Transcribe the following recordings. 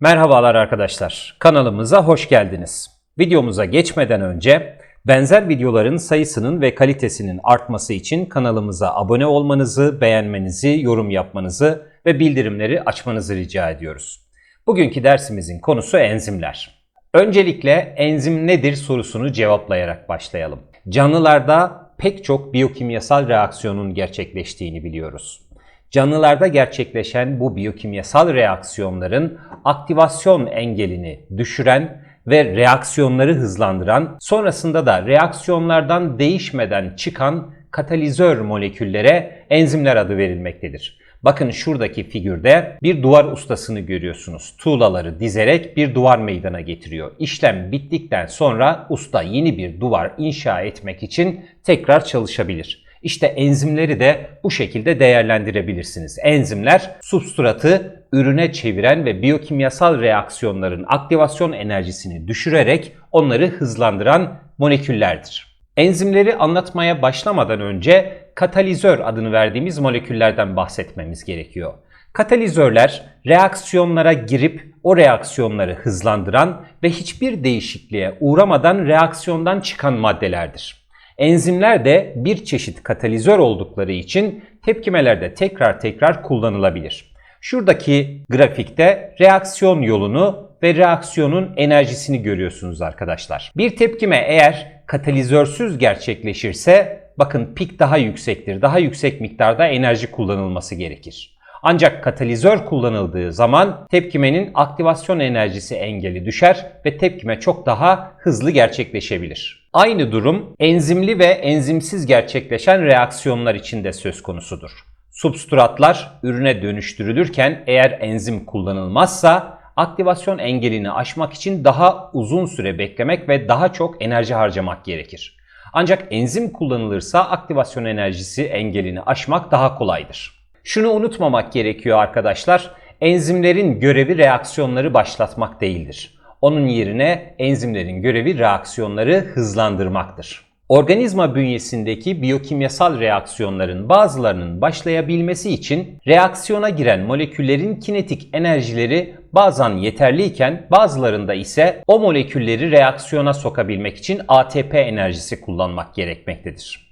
Merhabalar arkadaşlar. Kanalımıza hoş geldiniz. Videomuza geçmeden önce benzer videoların sayısının ve kalitesinin artması için kanalımıza abone olmanızı, beğenmenizi, yorum yapmanızı ve bildirimleri açmanızı rica ediyoruz. Bugünkü dersimizin konusu enzimler. Öncelikle enzim nedir sorusunu cevaplayarak başlayalım. Canlılarda pek çok biyokimyasal reaksiyonun gerçekleştiğini biliyoruz. Canlılarda gerçekleşen bu biyokimyasal reaksiyonların aktivasyon engelini düşüren ve reaksiyonları hızlandıran, sonrasında da reaksiyonlardan değişmeden çıkan katalizör moleküllere enzimler adı verilmektedir. Bakın şuradaki figürde bir duvar ustasını görüyorsunuz. Tuğlaları dizerek bir duvar meydana getiriyor. İşlem bittikten sonra usta yeni bir duvar inşa etmek için tekrar çalışabilir. İşte enzimleri de bu şekilde değerlendirebilirsiniz. Enzimler substratı ürüne çeviren ve biyokimyasal reaksiyonların aktivasyon enerjisini düşürerek onları hızlandıran moleküllerdir. Enzimleri anlatmaya başlamadan önce katalizör adını verdiğimiz moleküllerden bahsetmemiz gerekiyor. Katalizörler reaksiyonlara girip o reaksiyonları hızlandıran ve hiçbir değişikliğe uğramadan reaksiyondan çıkan maddelerdir. Enzimler de bir çeşit katalizör oldukları için tepkimelerde tekrar tekrar kullanılabilir. Şuradaki grafikte reaksiyon yolunu ve reaksiyonun enerjisini görüyorsunuz arkadaşlar. Bir tepkime eğer katalizörsüz gerçekleşirse bakın pik daha yüksektir. Daha yüksek miktarda enerji kullanılması gerekir. Ancak katalizör kullanıldığı zaman tepkimenin aktivasyon enerjisi engeli düşer ve tepkime çok daha hızlı gerçekleşebilir. Aynı durum enzimli ve enzimsiz gerçekleşen reaksiyonlar için de söz konusudur. Substratlar ürüne dönüştürülürken eğer enzim kullanılmazsa aktivasyon engelini aşmak için daha uzun süre beklemek ve daha çok enerji harcamak gerekir. Ancak enzim kullanılırsa aktivasyon enerjisi engelini aşmak daha kolaydır. Şunu unutmamak gerekiyor arkadaşlar. Enzimlerin görevi reaksiyonları başlatmak değildir. Onun yerine enzimlerin görevi reaksiyonları hızlandırmaktır. Organizma bünyesindeki biyokimyasal reaksiyonların bazılarının başlayabilmesi için reaksiyona giren moleküllerin kinetik enerjileri bazen yeterliyken bazılarında ise o molekülleri reaksiyona sokabilmek için ATP enerjisi kullanmak gerekmektedir.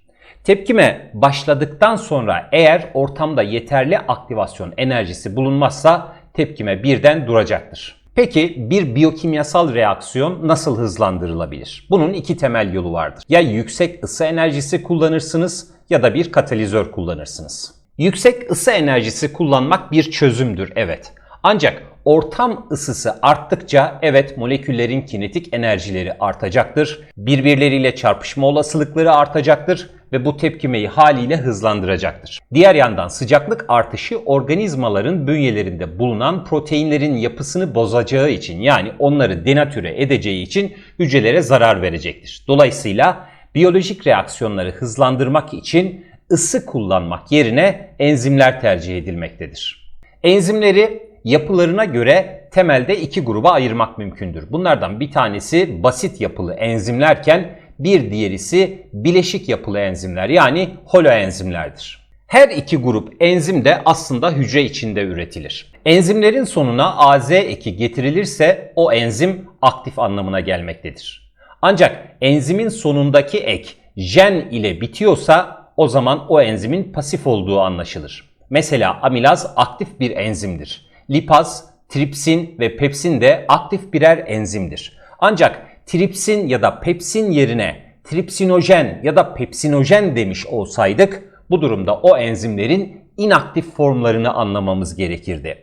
Tepkime başladıktan sonra eğer ortamda yeterli aktivasyon enerjisi bulunmazsa tepkime birden duracaktır. Peki bir biyokimyasal reaksiyon nasıl hızlandırılabilir? Bunun iki temel yolu vardır. Ya yüksek ısı enerjisi kullanırsınız ya da bir katalizör kullanırsınız. Yüksek ısı enerjisi kullanmak bir çözümdür evet. Ancak ortam ısısı arttıkça evet moleküllerin kinetik enerjileri artacaktır. Birbirleriyle çarpışma olasılıkları artacaktır ve bu tepkimeyi haliyle hızlandıracaktır. Diğer yandan sıcaklık artışı organizmaların bünyelerinde bulunan proteinlerin yapısını bozacağı için yani onları denatüre edeceği için hücrelere zarar verecektir. Dolayısıyla biyolojik reaksiyonları hızlandırmak için ısı kullanmak yerine enzimler tercih edilmektedir. Enzimleri yapılarına göre temelde iki gruba ayırmak mümkündür. Bunlardan bir tanesi basit yapılı enzimlerken bir diğerisi bileşik yapılı enzimler yani holoenzimlerdir. Her iki grup enzim de aslında hücre içinde üretilir. Enzimlerin sonuna AZ eki getirilirse o enzim aktif anlamına gelmektedir. Ancak enzimin sonundaki ek jen ile bitiyorsa o zaman o enzimin pasif olduğu anlaşılır. Mesela amilaz aktif bir enzimdir. Lipaz, tripsin ve pepsin de aktif birer enzimdir. Ancak tripsin ya da pepsin yerine tripsinojen ya da pepsinojen demiş olsaydık bu durumda o enzimlerin inaktif formlarını anlamamız gerekirdi.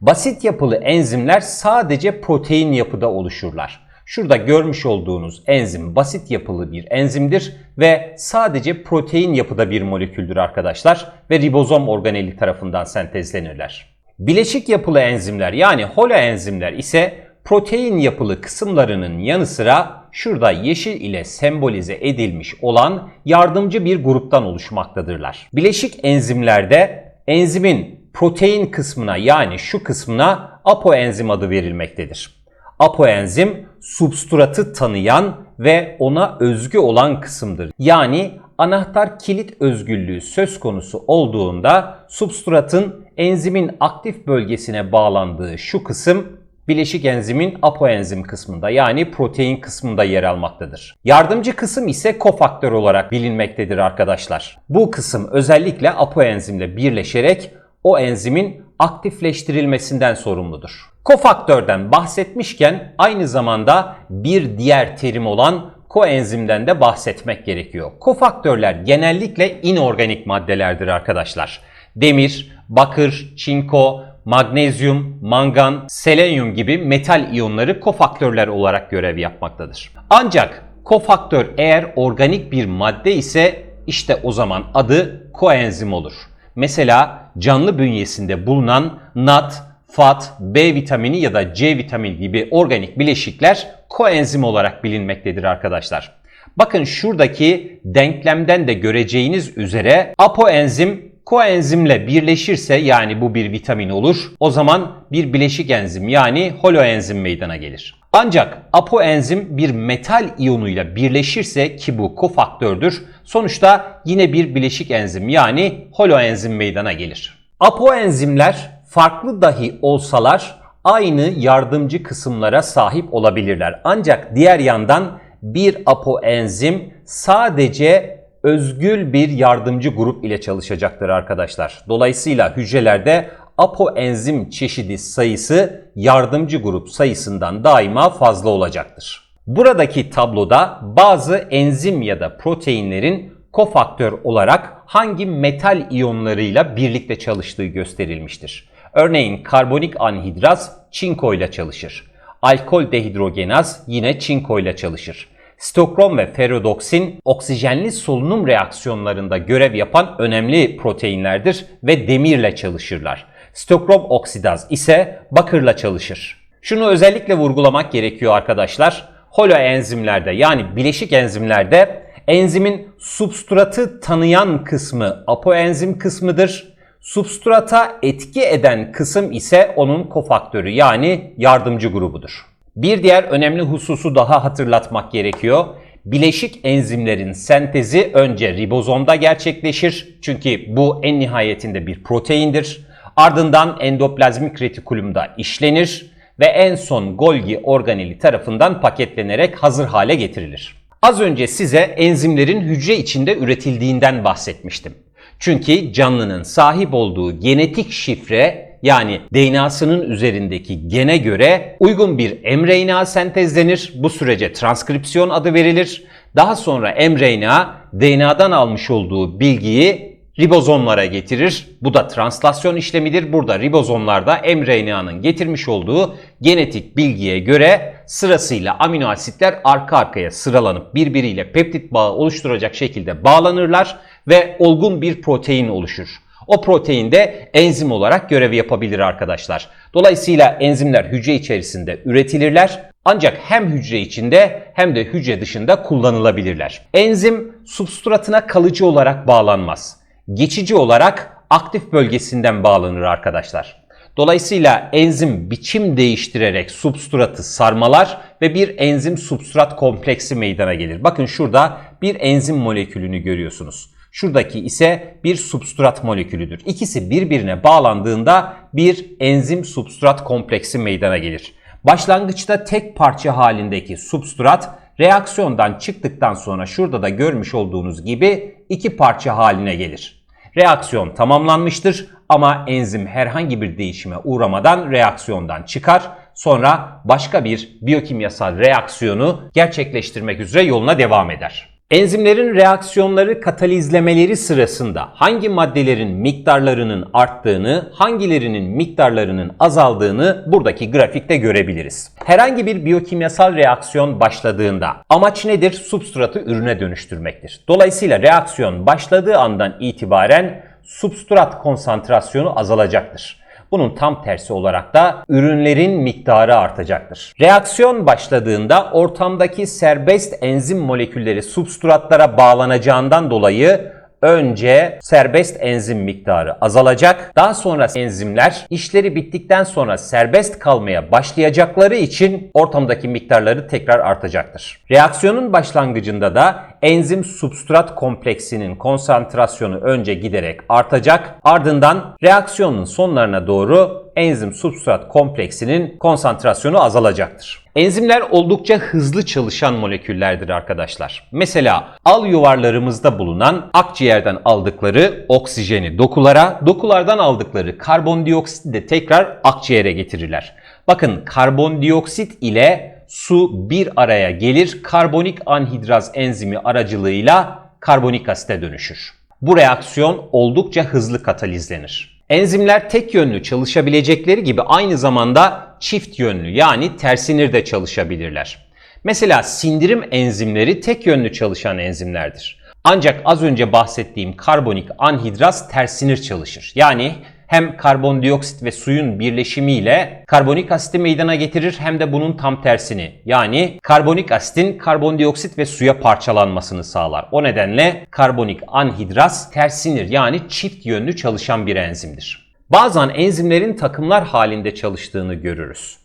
Basit yapılı enzimler sadece protein yapıda oluşurlar. Şurada görmüş olduğunuz enzim basit yapılı bir enzimdir ve sadece protein yapıda bir moleküldür arkadaşlar ve ribozom organeli tarafından sentezlenirler. Bileşik yapılı enzimler yani holoenzimler ise protein yapılı kısımlarının yanı sıra şurada yeşil ile sembolize edilmiş olan yardımcı bir gruptan oluşmaktadırlar. Bileşik enzimlerde enzimin protein kısmına yani şu kısmına apoenzim adı verilmektedir. Apoenzim substratı tanıyan ve ona özgü olan kısımdır. Yani anahtar kilit özgürlüğü söz konusu olduğunda substratın enzimin aktif bölgesine bağlandığı şu kısım bileşik enzimin apoenzim kısmında yani protein kısmında yer almaktadır. Yardımcı kısım ise kofaktör olarak bilinmektedir arkadaşlar. Bu kısım özellikle apoenzimle birleşerek o enzimin aktifleştirilmesinden sorumludur. Kofaktörden bahsetmişken aynı zamanda bir diğer terim olan koenzimden de bahsetmek gerekiyor. Kofaktörler genellikle inorganik maddelerdir arkadaşlar. Demir, bakır, çinko, magnezyum, mangan, selenyum gibi metal iyonları kofaktörler olarak görev yapmaktadır. Ancak kofaktör eğer organik bir madde ise işte o zaman adı koenzim olur. Mesela canlı bünyesinde bulunan NAT, FAT, B vitamini ya da C vitamini gibi organik bileşikler koenzim olarak bilinmektedir arkadaşlar. Bakın şuradaki denklemden de göreceğiniz üzere apoenzim koenzimle birleşirse yani bu bir vitamin olur. O zaman bir bileşik enzim yani holoenzim meydana gelir. Ancak apoenzim bir metal iyonuyla birleşirse ki bu kofaktördür. Sonuçta yine bir bileşik enzim yani holoenzim meydana gelir. Apoenzimler farklı dahi olsalar aynı yardımcı kısımlara sahip olabilirler. Ancak diğer yandan bir apoenzim sadece özgül bir yardımcı grup ile çalışacaktır arkadaşlar. Dolayısıyla hücrelerde apoenzim çeşidi sayısı yardımcı grup sayısından daima fazla olacaktır. Buradaki tabloda bazı enzim ya da proteinlerin kofaktör olarak hangi metal iyonlarıyla birlikte çalıştığı gösterilmiştir. Örneğin karbonik anhidraz çinko ile çalışır. Alkol dehidrogenaz yine çinko ile çalışır. Stokrom ve ferrodoksin oksijenli solunum reaksiyonlarında görev yapan önemli proteinlerdir ve demirle çalışırlar. Stokrom oksidaz ise bakırla çalışır. Şunu özellikle vurgulamak gerekiyor arkadaşlar. Holoenzimlerde yani bileşik enzimlerde enzimin substratı tanıyan kısmı apoenzim kısmıdır. Substrata etki eden kısım ise onun kofaktörü yani yardımcı grubudur. Bir diğer önemli hususu daha hatırlatmak gerekiyor. Bileşik enzimlerin sentezi önce ribozomda gerçekleşir. Çünkü bu en nihayetinde bir proteindir. Ardından endoplazmik retikulumda işlenir ve en son Golgi organeli tarafından paketlenerek hazır hale getirilir. Az önce size enzimlerin hücre içinde üretildiğinden bahsetmiştim. Çünkü canlının sahip olduğu genetik şifre yani DNA'sının üzerindeki gene göre uygun bir mRNA sentezlenir. Bu sürece transkripsiyon adı verilir. Daha sonra mRNA DNA'dan almış olduğu bilgiyi ribozomlara getirir. Bu da translasyon işlemidir. Burada ribozomlarda mRNA'nın getirmiş olduğu genetik bilgiye göre sırasıyla amino asitler arka arkaya sıralanıp birbiriyle peptit bağı oluşturacak şekilde bağlanırlar ve olgun bir protein oluşur. O protein de enzim olarak görev yapabilir arkadaşlar. Dolayısıyla enzimler hücre içerisinde üretilirler ancak hem hücre içinde hem de hücre dışında kullanılabilirler. Enzim substratına kalıcı olarak bağlanmaz. Geçici olarak aktif bölgesinden bağlanır arkadaşlar. Dolayısıyla enzim biçim değiştirerek substratı sarmalar ve bir enzim substrat kompleksi meydana gelir. Bakın şurada bir enzim molekülünü görüyorsunuz. Şuradaki ise bir substrat molekülüdür. İkisi birbirine bağlandığında bir enzim substrat kompleksi meydana gelir. Başlangıçta tek parça halindeki substrat reaksiyondan çıktıktan sonra şurada da görmüş olduğunuz gibi iki parça haline gelir. Reaksiyon tamamlanmıştır ama enzim herhangi bir değişime uğramadan reaksiyondan çıkar. Sonra başka bir biyokimyasal reaksiyonu gerçekleştirmek üzere yoluna devam eder. Enzimlerin reaksiyonları katalizlemeleri sırasında hangi maddelerin miktarlarının arttığını, hangilerinin miktarlarının azaldığını buradaki grafikte görebiliriz. Herhangi bir biyokimyasal reaksiyon başladığında amaç nedir? Substratı ürüne dönüştürmektir. Dolayısıyla reaksiyon başladığı andan itibaren substrat konsantrasyonu azalacaktır. Bunun tam tersi olarak da ürünlerin miktarı artacaktır. Reaksiyon başladığında ortamdaki serbest enzim molekülleri substratlara bağlanacağından dolayı önce serbest enzim miktarı azalacak. Daha sonra enzimler işleri bittikten sonra serbest kalmaya başlayacakları için ortamdaki miktarları tekrar artacaktır. Reaksiyonun başlangıcında da enzim substrat kompleksinin konsantrasyonu önce giderek artacak. Ardından reaksiyonun sonlarına doğru enzim substrat kompleksinin konsantrasyonu azalacaktır. Enzimler oldukça hızlı çalışan moleküllerdir arkadaşlar. Mesela al yuvarlarımızda bulunan akciğerden aldıkları oksijeni dokulara, dokulardan aldıkları karbondioksiti de tekrar akciğere getirirler. Bakın karbondioksit ile su bir araya gelir, karbonik anhidraz enzimi aracılığıyla karbonik asite dönüşür. Bu reaksiyon oldukça hızlı katalizlenir. Enzimler tek yönlü çalışabilecekleri gibi aynı zamanda çift yönlü yani tersinir de çalışabilirler. Mesela sindirim enzimleri tek yönlü çalışan enzimlerdir. Ancak az önce bahsettiğim karbonik anhidraz tersinir çalışır. Yani hem karbondioksit ve suyun birleşimiyle karbonik asiti meydana getirir hem de bunun tam tersini. Yani karbonik asitin karbondioksit ve suya parçalanmasını sağlar. O nedenle karbonik anhidraz tersinir yani çift yönlü çalışan bir enzimdir. Bazen enzimlerin takımlar halinde çalıştığını görürüz.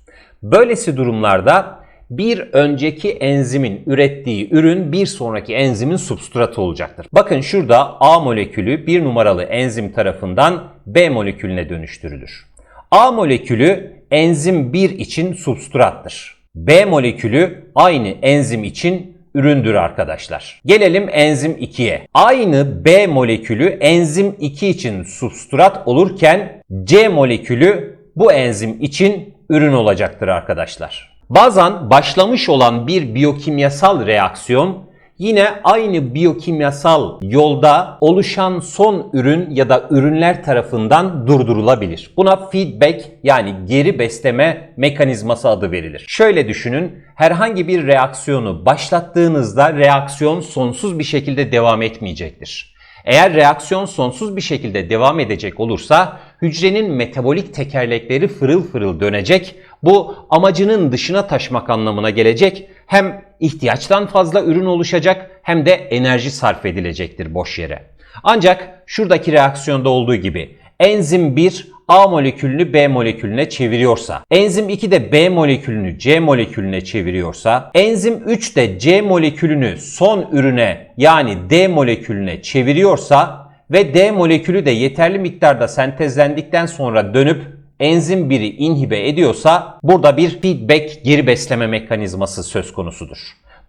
Böylesi durumlarda bir önceki enzimin ürettiği ürün bir sonraki enzimin substratı olacaktır. Bakın şurada A molekülü bir numaralı enzim tarafından B molekülüne dönüştürülür. A molekülü enzim 1 için substrattır. B molekülü aynı enzim için üründür arkadaşlar. Gelelim enzim 2'ye. Aynı B molekülü enzim 2 için substrat olurken C molekülü bu enzim için ürün olacaktır arkadaşlar. Bazen başlamış olan bir biyokimyasal reaksiyon yine aynı biyokimyasal yolda oluşan son ürün ya da ürünler tarafından durdurulabilir. Buna feedback yani geri besleme mekanizması adı verilir. Şöyle düşünün, herhangi bir reaksiyonu başlattığınızda reaksiyon sonsuz bir şekilde devam etmeyecektir. Eğer reaksiyon sonsuz bir şekilde devam edecek olursa hücrenin metabolik tekerlekleri fırıl fırıl dönecek. Bu amacının dışına taşmak anlamına gelecek. Hem ihtiyaçtan fazla ürün oluşacak hem de enerji sarf edilecektir boş yere. Ancak şuradaki reaksiyonda olduğu gibi enzim 1 A molekülünü B molekülüne çeviriyorsa, enzim 2 de B molekülünü C molekülüne çeviriyorsa, enzim 3 de C molekülünü son ürüne yani D molekülüne çeviriyorsa ve D molekülü de yeterli miktarda sentezlendikten sonra dönüp enzim 1'i inhibe ediyorsa burada bir feedback geri besleme mekanizması söz konusudur.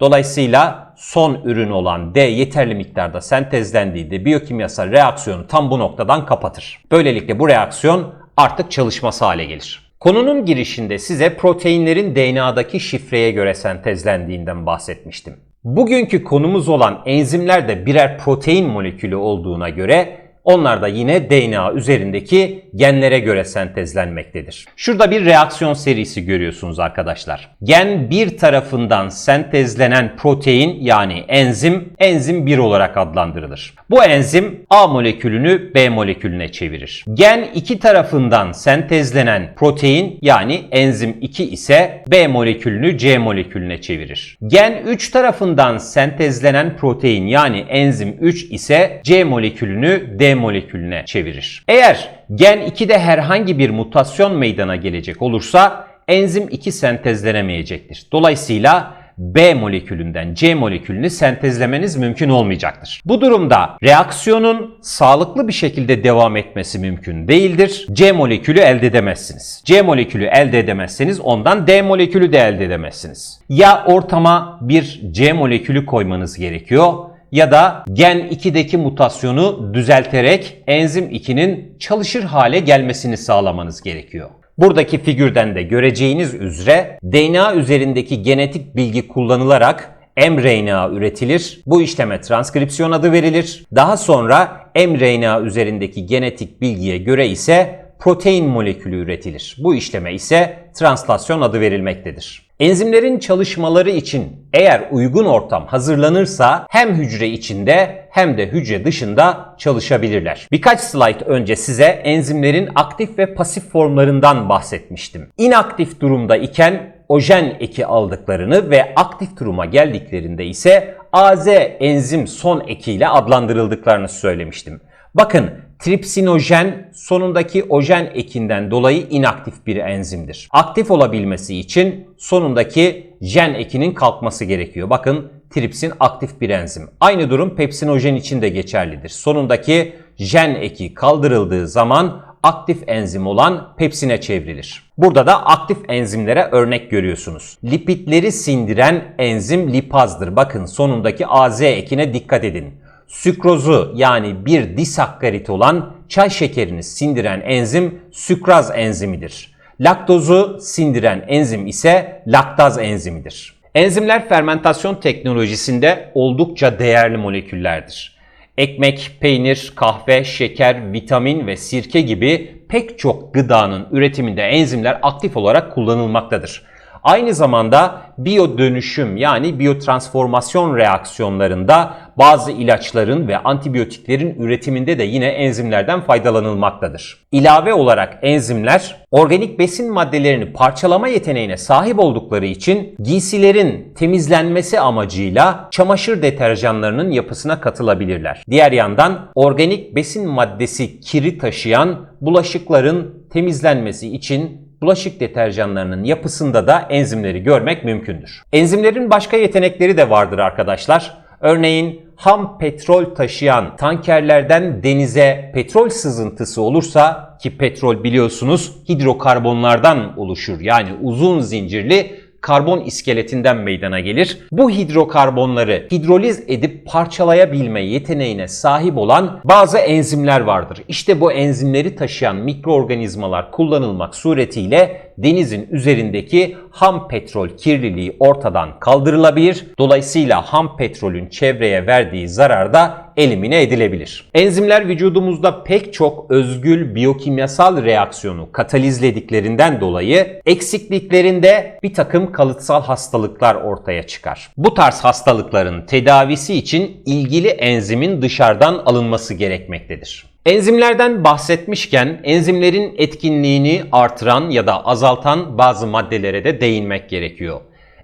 Dolayısıyla son ürün olan D yeterli miktarda sentezlendiğinde biyokimyasal reaksiyonu tam bu noktadan kapatır. Böylelikle bu reaksiyon artık çalışması hale gelir. Konunun girişinde size proteinlerin DNA'daki şifreye göre sentezlendiğinden bahsetmiştim. Bugünkü konumuz olan enzimler de birer protein molekülü olduğuna göre onlar da yine DNA üzerindeki genlere göre sentezlenmektedir. Şurada bir reaksiyon serisi görüyorsunuz arkadaşlar. Gen 1 tarafından sentezlenen protein yani enzim, enzim 1 olarak adlandırılır. Bu enzim A molekülünü B molekülüne çevirir. Gen 2 tarafından sentezlenen protein yani enzim 2 ise B molekülünü C molekülüne çevirir. Gen 3 tarafından sentezlenen protein yani enzim 3 ise C molekülünü D molekülüne çevirir. Eğer gen 2'de herhangi bir mutasyon meydana gelecek olursa enzim 2 sentezlenemeyecektir. Dolayısıyla B molekülünden C molekülünü sentezlemeniz mümkün olmayacaktır. Bu durumda reaksiyonun sağlıklı bir şekilde devam etmesi mümkün değildir. C molekülü elde edemezsiniz. C molekülü elde edemezseniz ondan D molekülü de elde edemezsiniz. Ya ortama bir C molekülü koymanız gerekiyor ya da gen 2'deki mutasyonu düzelterek enzim 2'nin çalışır hale gelmesini sağlamanız gerekiyor. Buradaki figürden de göreceğiniz üzere DNA üzerindeki genetik bilgi kullanılarak mRNA üretilir. Bu işleme transkripsiyon adı verilir. Daha sonra mRNA üzerindeki genetik bilgiye göre ise protein molekülü üretilir. Bu işleme ise translasyon adı verilmektedir. Enzimlerin çalışmaları için eğer uygun ortam hazırlanırsa hem hücre içinde hem de hücre dışında çalışabilirler. Birkaç slayt önce size enzimlerin aktif ve pasif formlarından bahsetmiştim. İnaktif durumda iken ojen eki aldıklarını ve aktif duruma geldiklerinde ise AZ enzim son ekiyle adlandırıldıklarını söylemiştim. Bakın tripsinojen sonundaki ojen ekinden dolayı inaktif bir enzimdir. Aktif olabilmesi için sonundaki jen ekinin kalkması gerekiyor. Bakın tripsin aktif bir enzim. Aynı durum pepsinojen için de geçerlidir. Sonundaki jen eki kaldırıldığı zaman aktif enzim olan pepsine çevrilir. Burada da aktif enzimlere örnek görüyorsunuz. Lipidleri sindiren enzim lipazdır. Bakın sonundaki AZ ekine dikkat edin. Sükrozu yani bir disakkarit olan çay şekerini sindiren enzim sükraz enzimidir. Laktozu sindiren enzim ise laktaz enzimidir. Enzimler fermentasyon teknolojisinde oldukça değerli moleküllerdir. Ekmek, peynir, kahve, şeker, vitamin ve sirke gibi pek çok gıdanın üretiminde enzimler aktif olarak kullanılmaktadır. Aynı zamanda biyo dönüşüm yani biyotransformasyon reaksiyonlarında bazı ilaçların ve antibiyotiklerin üretiminde de yine enzimlerden faydalanılmaktadır. İlave olarak enzimler organik besin maddelerini parçalama yeteneğine sahip oldukları için giysilerin temizlenmesi amacıyla çamaşır deterjanlarının yapısına katılabilirler. Diğer yandan organik besin maddesi kiri taşıyan bulaşıkların temizlenmesi için bulaşık deterjanlarının yapısında da enzimleri görmek mümkündür. Enzimlerin başka yetenekleri de vardır arkadaşlar. Örneğin ham petrol taşıyan tankerlerden denize petrol sızıntısı olursa ki petrol biliyorsunuz hidrokarbonlardan oluşur. Yani uzun zincirli karbon iskeletinden meydana gelir. Bu hidrokarbonları hidroliz edip parçalayabilme yeteneğine sahip olan bazı enzimler vardır. İşte bu enzimleri taşıyan mikroorganizmalar kullanılmak suretiyle denizin üzerindeki ham petrol kirliliği ortadan kaldırılabilir. Dolayısıyla ham petrolün çevreye verdiği zarar da elimine edilebilir. Enzimler vücudumuzda pek çok özgül biyokimyasal reaksiyonu katalizlediklerinden dolayı eksikliklerinde bir takım kalıtsal hastalıklar ortaya çıkar. Bu tarz hastalıkların tedavisi için ilgili enzimin dışarıdan alınması gerekmektedir. Enzimlerden bahsetmişken enzimlerin etkinliğini artıran ya da azaltan bazı maddelere de değinmek gerekiyor.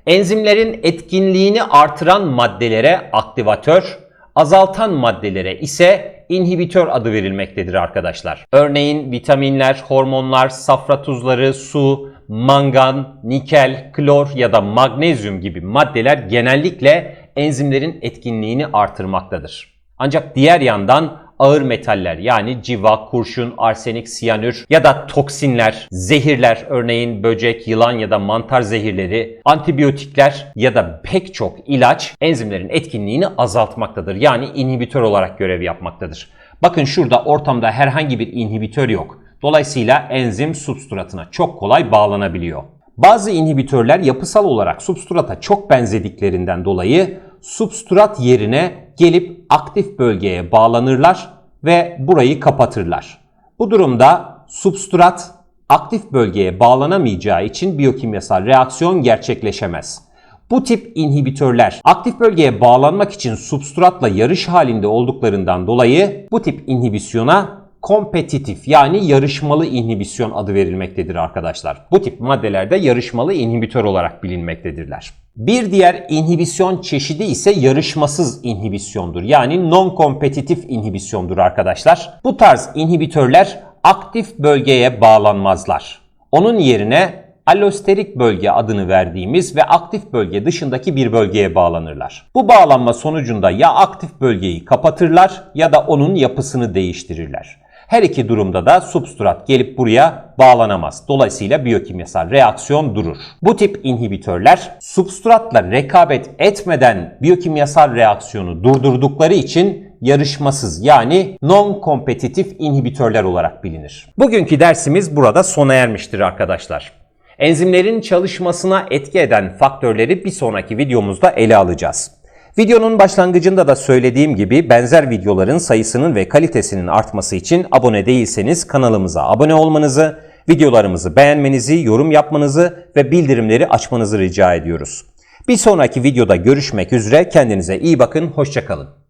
Enzimlerin etkinliğini artıran maddelere aktivatör, azaltan maddelere ise inhibitör adı verilmektedir arkadaşlar. Örneğin vitaminler, hormonlar, safra tuzları, su, mangan, nikel, klor ya da magnezyum gibi maddeler genellikle enzimlerin etkinliğini artırmaktadır. Ancak diğer yandan ağır metaller yani civa, kurşun, arsenik, siyanür ya da toksinler, zehirler örneğin böcek, yılan ya da mantar zehirleri, antibiyotikler ya da pek çok ilaç enzimlerin etkinliğini azaltmaktadır. Yani inhibitör olarak görev yapmaktadır. Bakın şurada ortamda herhangi bir inhibitör yok. Dolayısıyla enzim substratına çok kolay bağlanabiliyor. Bazı inhibitörler yapısal olarak substrata çok benzediklerinden dolayı substrat yerine gelip aktif bölgeye bağlanırlar ve burayı kapatırlar. Bu durumda substrat aktif bölgeye bağlanamayacağı için biyokimyasal reaksiyon gerçekleşemez. Bu tip inhibitörler aktif bölgeye bağlanmak için substratla yarış halinde olduklarından dolayı bu tip inhibisyona kompetitif yani yarışmalı inhibisyon adı verilmektedir arkadaşlar. Bu tip maddelerde yarışmalı inhibitör olarak bilinmektedirler. Bir diğer inhibisyon çeşidi ise yarışmasız inhibisyondur. Yani non-kompetitif inhibisyondur arkadaşlar. Bu tarz inhibitörler aktif bölgeye bağlanmazlar. Onun yerine allosterik bölge adını verdiğimiz ve aktif bölge dışındaki bir bölgeye bağlanırlar. Bu bağlanma sonucunda ya aktif bölgeyi kapatırlar ya da onun yapısını değiştirirler. Her iki durumda da substrat gelip buraya bağlanamaz. Dolayısıyla biyokimyasal reaksiyon durur. Bu tip inhibitörler substratla rekabet etmeden biyokimyasal reaksiyonu durdurdukları için yarışmasız yani non-kompetitif inhibitörler olarak bilinir. Bugünkü dersimiz burada sona ermiştir arkadaşlar. Enzimlerin çalışmasına etki eden faktörleri bir sonraki videomuzda ele alacağız. Videonun başlangıcında da söylediğim gibi benzer videoların sayısının ve kalitesinin artması için abone değilseniz kanalımıza abone olmanızı, videolarımızı beğenmenizi, yorum yapmanızı ve bildirimleri açmanızı rica ediyoruz. Bir sonraki videoda görüşmek üzere kendinize iyi bakın, hoşçakalın.